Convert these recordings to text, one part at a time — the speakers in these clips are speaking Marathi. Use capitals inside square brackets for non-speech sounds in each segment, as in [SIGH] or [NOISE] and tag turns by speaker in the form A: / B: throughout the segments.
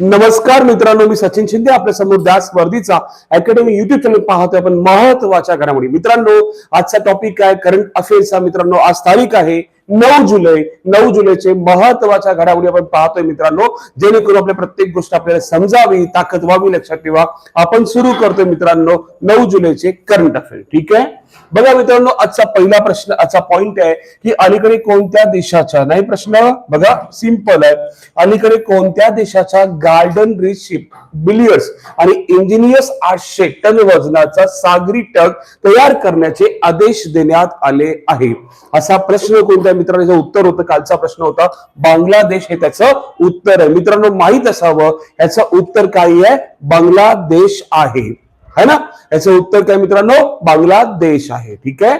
A: नमस्कार मित्रांनो मी सचिन शिंदे आपल्यासमोर दास स्पर्धीचा अकॅडमी युट्यूब चॅनल पाहतोय आपण महत्त्वाच्या घडामोडी. मित्रांनो आजचा टॉपिक आहे करंट अफेअर्सचा मित्रांनो आज तारीख आहे नऊ जुलै नऊ जुलैचे महत्त्वाच्या घडामोडी आपण पाहतोय मित्रांनो. जेणेकरून आपल्या प्रत्येक गोष्ट आपल्याला समजावी ताकद व्हावी लक्षात ठेवा. आपण सुरू करतोय मित्रांनो नऊ जुलैचे करंट अफेअर ठीक आहे? बघा मित्रांनो आजचा पहिला प्रश्न आजचा पॉइंट आहे की अलीकडे कोणत्या देशाच्या नाही प्रश्न? बघा सिंपल आहे. अलीकडे कोणत्या देशाच्या गार्डन रिच शिप बिलियर्स आणि इंजिनियर्स आठशे टन वजनाचा सागरी टग तयार करण्याचे आदेश देण्यात आले आहे? असा प्रश्न कोणत्या मित्रांनो जे उत्तर होतं कालचा प्रश्न होता. बांगलादेश हे त्याचं उत्तर आहे. मित्रांनो माहीत असावं याचं उत्तर काय आहे? बांगलादेश आहे. है ना? याचं उत्तर काय मित्रांनो? बांगलादेश आहे. ठीक आहे?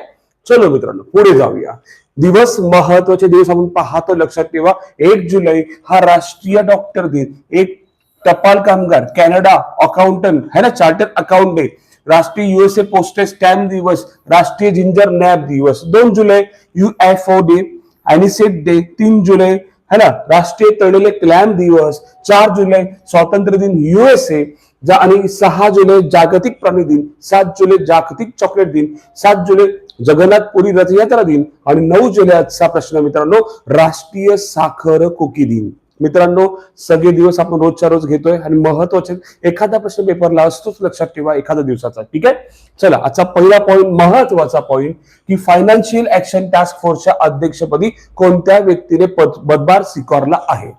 A: चलो मित्रांनो पुढे जाऊया. दिवस महत्त्वाचे दिवस आपण पाहतो लक्षात ठेवा. एक जुलै हा राष्ट्रीय डॉक्टर दिन. एक टपाल कामगार कॅनडा अकाउंटंट है ना? Chartered accountant. राष्ट्रीय युएसए पोस्टेज स्टॅम्प दिवस राष्ट्रीय जिंजर नॅप दिवस. दोन जुलै युएफओ डे अॅनिसेट डे तीन जुलै है ना? राष्ट्रीय तळलेले क्लॅम दिवस. चार जुलै स्वातंत्र्य दिन युएसए आणि सहा जुलै जागतिक प्राणी दिन. सात जुलै जागतिक चॉकलेट दिन. सात जुलै जगन्नाथपुरी रथयात्रा दिन. आणि नऊ जुलै आजचा प्रश्न मित्रांनो राष्ट्रीय साखर कुकी दिन. मित्रांनो सगळे दिवस आपण रोजच्या रोज घेतोय आणि महत्त्वाचे एखादा प्रश्न पेपरला असतोच लक्षात ठेवा एखाद्या दिवसाचा ठीक आहे? चला आजचा पहिला पॉईंट महत्त्वाचा पॉईंट की फायनान्शियल ऍक्शन टास्क फोर्सच्या अध्यक्षपदी कोणत्या व्यक्तीने पद- पदभार स्वीकारला आहे?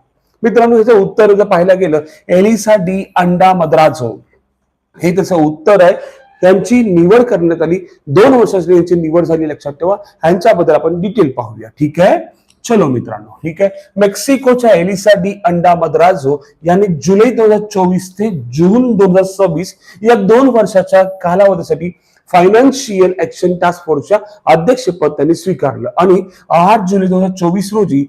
A: मित्रांनो ह्याचं उत्तर जर पाहायला गेलं एलिसा डी अंडा मद्राझो. हे त्याचं उत्तर आहे. त्यांची निवड करण्यात आली. दोन वर्षाची यांची निवड झाली लक्षात ठेवा. ह्यांच्याबद्दल आपण डिटेल पाहूया ठीक आहे? चलो मित्रांनो ठीक आहे? मेक्सिकोच्या एलिसा डी अंडा मद्राझो यांनी जुलै दोन हजार चोवीस ते जून दोन हजार सव्वीस या दोन वर्षाच्या कालावधीसाठी फायनान्शियल ऍक्शन टास्क फोर्सच्या अध्यक्षपद त्यांनी स्वीकारलं. आणि आठ जुलै दोन हजार चोवीस रोजी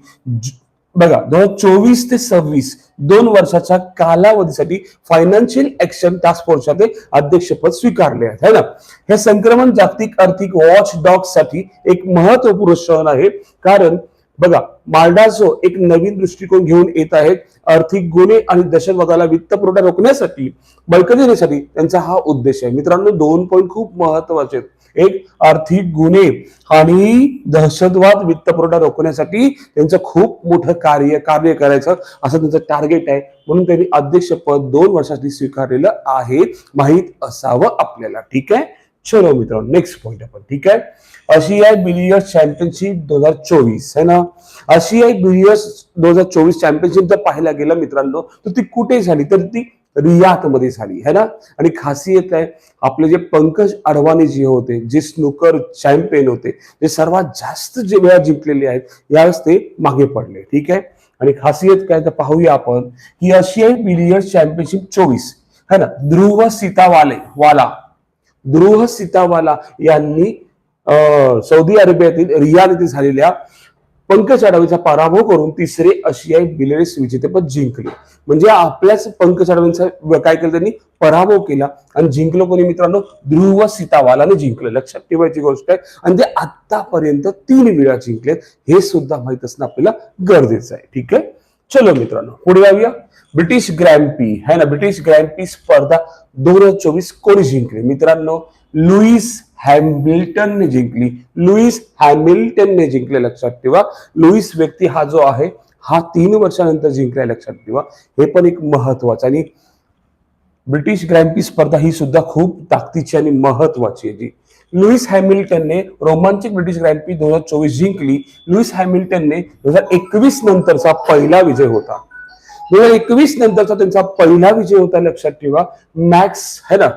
A: बघा दोन हजार चोवीस ते सव्वीस दोन वर्षाच्या कालावधीसाठी फायनान्शियल ऍक्शन टास्क फोर्सच्या ते अध्यक्षपद स्वीकारले आहे ना? हे संक्रमण जागतिक आर्थिक वॉच डॉगसाठी एक महत्त्वपूर्ण क्षण आहे. कारण बघा मार्डाझो एक नवीन दृष्टिकोन घेऊन येत आहेत आर्थिक गुन्हे आणि दहशतवादाला वित्त पुरवठा रोखण्यासाठी बळकटी देण्यासाठी त्यांचा हा उद्देश आहे. मित्रांनो दोन पॉईंट खूप महत्त्वाचे आहेत. एक आर्थिक गुन्हे आणि दहशतवाद वित्त पुरवठा रोखण्यासाठी त्यांचं खूप मोठं कार्य कार्य करायचं असं त्यांचं टार्गेट आहे. म्हणून त्यांनी अध्यक्षपद दोन वर्षासाठी स्वीकारलेलं आहे. माहीत असावं आपल्याला. ठीक आहे? चलो मित्रांनो नेक्स्ट पॉईंट आपण. ठीक आहे? आशियाई बिलियर्स चॅम्पियनशिप दोन हजार चोवीस है ना? आशियाई बिलियर्स दोन हजार चोवीस चॅम्पियनशिप जर पाहायला गेलं मित्रांनो तर ती कुठे झाली? तर ती रियात मध्ये झाली है ना? आणि खासियत आहे आपले जे पंकज अडवाणी जे होते जे स्नूकर चॅम्पियन होते जे सर्वात जास्त जे वेळा जिंकलेले आहेत यावेळेस ते मागे पडले ठीक आहे? आणि खासियत काय तर पाहूया आपण की आशियाई बिलियर्स चॅम्पियनशिप चोवीस है ना? ध्रुव सीतावाले वाला ध्रुव सीतावाला यांनी सौदी अरेबियातील रियाद येथे झालेल्या पंकज अडवीचा पराभव करून तिसरे आशियाई बिलियर्स विजेतेपद जिंकले. म्हणजे आपल्याच पंकज अडवींचा काय केलं त्यांनी? पराभव केला. आणि जिंकलो कोणी मित्रांनो? ध्रुव सीतावालाने जिंकलं. लक्षात ठेवायची गोष्ट आहे. आणि ते आतापर्यंत तीन वेळा जिंकलेत. हे सुद्धा माहीत असणं आपल्याला गरजेचं आहे. ठीक आहे? चलो मित्रांनो पुढे जाऊया. ब्रिटिश ग्रँड पी. है ना? ब्रिटिश ग्रँड पी स्पर्धा दोन हजार चोवीस कोणी जिंकली? मित्रांनो लुईस हॅमिल्टनने जिंकली. लुईस हॅमिल्टनने जिंकले लक्षात ठेवा. लुईस व्यक्ती हा जो आहे हा तीन वर्षानंतर जिंकलाय लक्षात ठेवा. हे पण एक महत्वाचं आणि ब्रिटिश ग्रँपी स्पर्धा ही सुद्धा खूप ताकदीची आणि महत्वाची आहे जी. लुईस हॅमिल्टनने रोमांचिक ब्रिटिश ग्रँपी दोन हजार चोवीस जिंकली. लुईस हॅमिल्टनने दोन हजार एकवीस नंतरचा पहिला विजय होता. दोन हजार एकवीस नंतरचा त्यांचा पहिला विजय होता लक्षात ठेवा. मॅक्स है ना?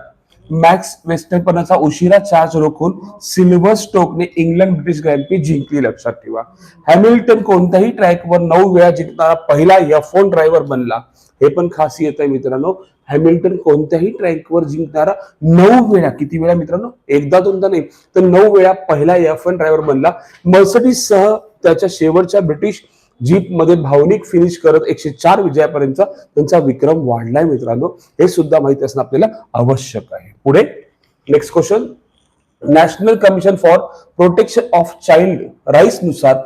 A: मॅक्स वेस्टरपणाचा उशिरा चार्ज रोखून सिल्व्हर स्टोकने इंग्लंड ब्रिटिश ग्रँपी जिंकली लक्षात ठेवा. हॅमिल्टन कोणत्याही ट्रॅकवर नऊ वेळा जिंकणारा पहिला यफोन ड्रायव्हर बनला. हे पण खासियत आहे मित्रांनो. हॅमिल्टन कोणत्याही ट्रॅकवर जिंकणारा नऊ वेळा किती वेळा मित्रांनो? एकदा दोनदा नाही तर नऊ वेळा पहिला एफ ड्रायव्हर बनला. मर्सडीज सह त्याच्या शेवटच्या ब्रिटिश जीपमध्ये भावनिक फिनिश करत एकशे चार विजयापर्यंत त्यांचा विक्रम वाढलाय मित्रांनो. हे सुद्धा माहिती असणं आपल्याला आवश्यक आहे. पुढे next question national commission for protection of child राईट्सनुसार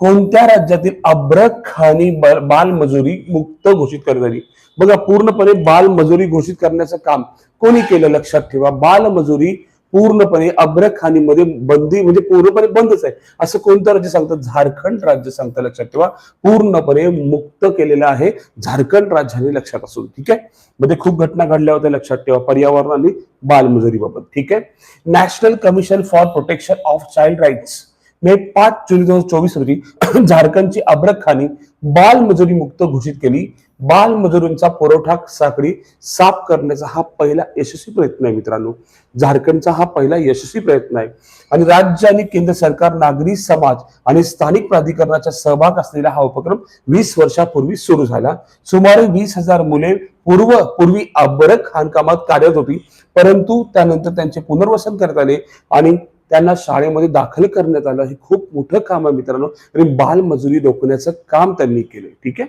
A: कोणत्या राज्यातील अब्रखानी बालमजुरी मुक्त घोषित करण्यात आली बघा पूर्णपणे बालमजुरी घोषित करण्याचं काम कोणी केलं लक्षात ठेवा. बालमजुरी पूर्णपणे अब्रखानीमध्ये बंदी म्हणजे पूर्णपणे बंदच आहे. असं कोणतं राज्य सांगतं? झारखंड राज्य सांगतं लक्षात ठेवा. पूर्णपणे मुक्त केलेलं आहे झारखंड राज्याने लक्षात असून ठीक आहे? मध्ये खूप घटना घडल्या होत्या लक्षात ठेवा. पर्यावरण आणि बालमजुरीबाबत ठीक आहे? National commission for protection of child rights मे पाच जुलै दोन हजार चोवीस रोजी [CLEARS THROAT] झारखंडची अब्रखानी बालमजुरी मुक्त घोषित केली. बालमजुरींचा पुरवठा साखळी साफ करण्याचा हा पहिला यशस्वी प्रयत्न आहे मित्रांनो. झारखंडचा हा पहिला यशस्वी प्रयत्न आहे. आणि राज्य आणि केंद्र सरकार नागरी समाज आणि स्थानिक प्राधिकरणाचा सहभाग असलेला हा उपक्रम वीस वर्षापूर्वी सुरू झाला. सुमारे वीस हजार मुले पूर्व पूर्वी अबरक खाणकामात कार्यरत होती. परंतु त्यानंतर त्यांचे पुनर्वसन करण्यात आले आणि त्यांना शाळेमध्ये दाखल करण्यात आलं. हे खूप मोठं काम आहे मित्रांनो. आणि बालमजुरी रोखण्याचं काम त्यांनी केलं ठीक आहे?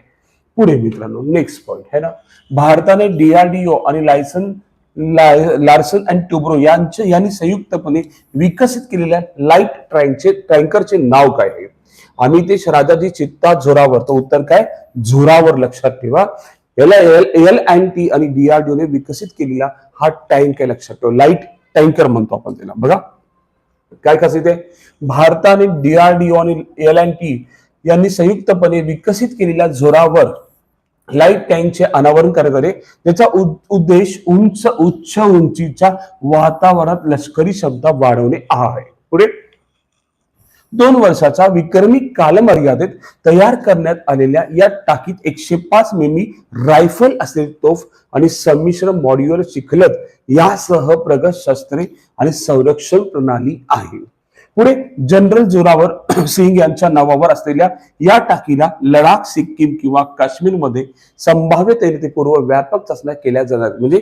A: पुढे मित्रांनो नेक्स्ट पॉईंट है ना? भारताने डीआरडीओ आणि लायसन लार्सन अँड ट्युब्रो यांचे यांनी संयुक्तपणे विकसित केलेल्या लाइट ट्रँकचे टँकरचे नाव काय आहे? आम्ही ते राजाजी चित्ता झोरावर तर उत्तर काय? झोरावर लक्षात ठेवा. याला एल अँड टी आणि डीआरडीओ ने विकसित केलेला हा टँक आहे लक्षात ठेवा. लाइट टँकर म्हणतो आपण त्याला. बघा. काय खासियत आहे भारताने डीआरडीओ आणि एल अँड टी यांनी संयुक्तपणे विकसित केलेल्या जोरावर लाइट टँकचे अनावरण करण्यात आले. त्याचा उद्देश उंच उच्च उंचीच्या वातावरणात लष्करी शब्द वाढवणे हा आहे. पुढे? दोन वर्षाचा विक्रमी कालमर्यादेत तयार करण्यात आलेल्या या टाकीत एकशे पाच मिमी रायफल असलेली तोफ आणि संमिश्र मॉड्युलर चिखलत यासह प्रगत शस्त्रे आणि संरक्षण प्रणाली आहे. पुढे जनरल जोरावर [CLEARS THROAT] सिंग यांच्या नावावर असलेल्या या टाकीला लडाख सिक्कीम किंवा काश्मीरमध्ये संभाव्य तैनातीपूर्व व्यापक चाचण्या केल्या जाणार म्हणजे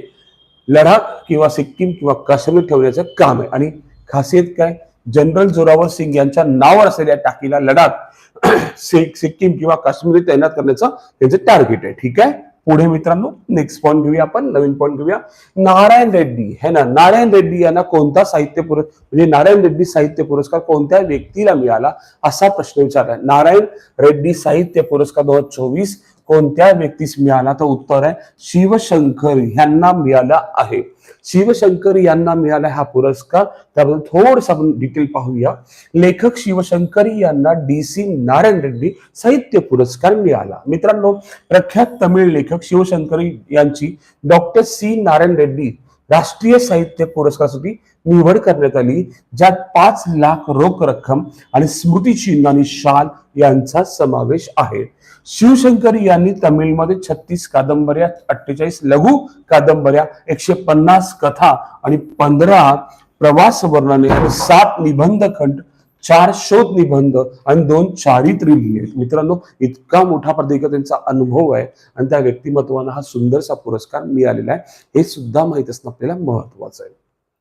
A: लडाख किंवा सिक्कीम किंवा काश्मीर ठेवण्याचं काम आहे. आणि खासियत काय? जनरल जोरावर सिंग यांच्या नावावर असलेल्या टाकीला लडाख [CLEARS THROAT] सिक्कीम किंवा काश्मीर तैनात करण्याचं त्यांचं टार्गेट आहे ठीक आहे? पुढे मित्रांनो नेक्स्ट पॉईंट घेऊया आपण नवीन पॉईंट घेऊया. नारायण रेड्डी हे ना? नारायण रेड्डी यांना कोणता साहित्य पुरस्कार म्हणजे नारायण रेड्डी साहित्य पुरस्कार कोणत्या व्यक्तीला मिळाला असा प्रश्न विचारला नारायण रेड्डी साहित्य पुरस्कार दोन हजार चोवीस कोणत्या व्यक्तीस मिळाला तर उत्तर आहे शिवशंकर यांना मिळाला आहे. शिवशंकर यांना मिळाला हा पुरस्कार. त्याबद्दल थोडस आपण डिटेल पाहूया. लेखक शिवशंकर यांना डी सी नारायण रेड्डी साहित्य पुरस्कार मिळाला. मित्रांनो प्रख्यात तमिळ लेखक शिवशंकर यांची डॉक्टर सी. नारायण रेड्डी राष्ट्रीय साहित्य पुरस्कारासाठी निवड करण्यात आली. ज्यात पाच लाख रोख रक्कम आणि स्मृतिचिन्ह आणि शाल यांचा समावेश आहे. शिवशंकर यांनी तमिळमध्ये छत्तीस कादंबऱ्या अठ्ठेचाळीस लघु कादंबऱ्या एकशे पन्नास कथा आणि पंधरा प्रवास वर्णने आणि सात निबंध खंड चार शोध निबंध आणि दोन चारित्र्य लिहिले आहेत. मित्रांनो इतका मोठा प्रत्येक त्यांचा अनुभव आहे आणि त्या व्यक्तिमत्वानं हा सुंदरसा पुरस्कार मिळालेला आहे हे सुद्धा माहीत असणं आपल्याला महत्वाचं आहे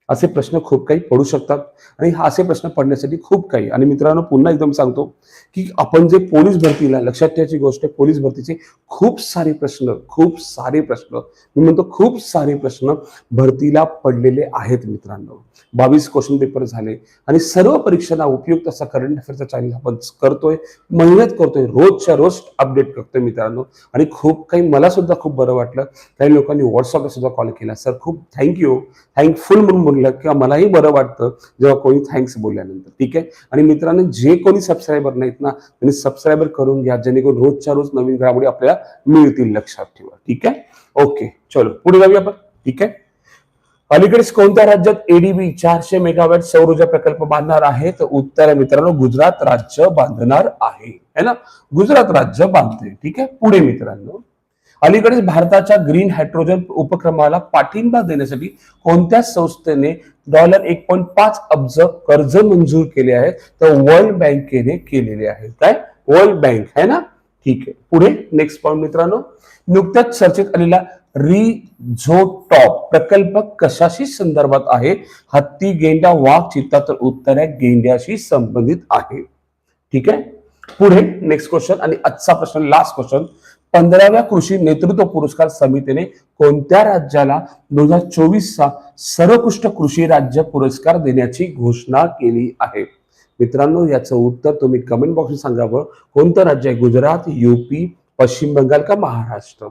A: असे प्रश्न खूप काही पडू शकतात. आणि हा असे प्रश्न पडण्यासाठी खूप काही. आणि मित्रांनो पुन्हा एकदम सांगतो की आपण जे पोलीस भरतीला लक्षात ठेवायची गोष्ट आहे पोलीस भरतीचे खूप सारे प्रश्न खूप सारे प्रश्न मी म्हणतो खूप सारे प्रश्न भरतीला पडलेले आहेत मित्रांनो. बावीस क्वेश्चन पेपर झाले. आणि सर्व परीक्षांना उपयुक्त असा करंट अफेअरचा चॅनल आपण करतोय मेहनत करतोय रोजच्या रोज अपडेट करतोय मित्रांनो. आणि खूप काही मला सुद्धा खूप बरं वाटलं. काही लोकांनी व्हॉट्सअपला सुद्धा कॉल केला. सर खूप थँक्यू थँकफुल म्हणून बोललं किंवा मलाही बरं वाटतं जेव्हा कोणी थँक्स बोलल्यानंतर. ठीक आहे? आणि मित्रांनो जे कोणी सबस्क्रायबर नाहीत ना त्यांनी सबस्क्रायबर करून घ्या जेणेकरून रोजच्या रोज नवीन घडामोडी आपल्याला मिळतील लक्षात ठेवा. ठीक आहे? ओके चलो पुढे जाऊया आपण. ठीक आहे? अलीकडेच कोणत्या राज्यात एडीबी चारशे मेगावॅट सौर ऊर्जा प्रकल्प बांधणार आहे? तर उत्तर आहे मित्रांनो गुजरात राज्य बांधणार आहे. है ना? गुजरात राज्य बांधते. ठीक आहे? पुढे मित्रांनो. अलीकडेच भारताच्या ग्रीन हायड्रोजन उपक्रमाला पाठिंबा देण्यासाठी कोणत्या संस्थेने डॉलर एक पॉईंट पाच अब्ज कर्ज मंजूर केले आहे तर वर्ल्ड बँकेने केलेले आहे काय वर्ल्ड बँक आहे ना? ठीक आहे. पुढे नेक्स्ट पॉईंट मित्रांनो. नुकत्याच चर्चेत आलेला रिझोटॉप प्रकल्प कशाशी संदर्भात आहे? हत्ती गेंडा वाघ चित्ता तर उत्तर आहे गेंड्याशी संबंधित आहे. ठीक आहे? पुढे नेक्स्ट क्वेश्चन आणि आजचा प्रश्न लास्ट क्वेश्चन पंधराव्या कृषी नेतृत्व पुरस्कार समितीने कोणत्या राज्याला दोन हजार चोवीसचा सर्वोत्कृष्ट कृषी राज्य पुरस्कार देण्याची घोषणा केली आहे? मित्रांनो याचं उत्तर तुम्ही कमेंट बॉक्स सांगावं कोणतं राज्य आहे? गुजरात युपी पश्चिम बंगाल का महाराष्ट्र?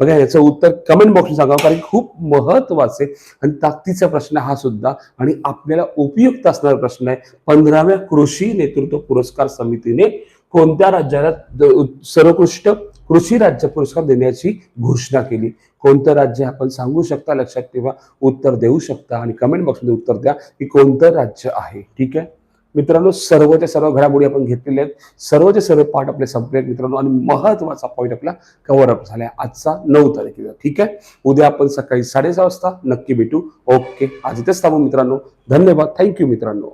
A: बघा याचं उत्तर कमेंट बॉक्स सांगावं कारण खूप महत्त्वाचे आणि ताकदीचा प्रश्न हा सुद्धा आणि आपल्याला उपयुक्त असणारा प्रश्न आहे. पंधराव्या कृषी नेतृत्व पुरस्कार समितीने कोणत्या राज्याला द- सर्वोत्कृष्ट कृषी राज्य पुरस्कार देण्याची घोषणा केली. कोणतं राज्य आपण सांगू शकता? लक्षात ठेवा. उत्तर देऊ शकता आणि कमेंट बॉक्समध्ये उत्तर द्या की कोणतं राज्य आहे. ठीक आहे? मित्रांनो सर्वच्या सर्व घडामोडी आपण घेतलेल्या आहेत. सर्वचे सर्व पाठ आपले संपले आहेत मित्रांनो. आणि महत्त्वाचा पॉईंट आपला कव्हर अप झाला आजचा नऊ तारखेला ठीक आहे? उद्या आपण सकाळी साडेसहा वाजता नक्की भेटू. ओके आज इथेच थांबू मित्रांनो. धन्यवाद. थँक्यू मित्रांनो.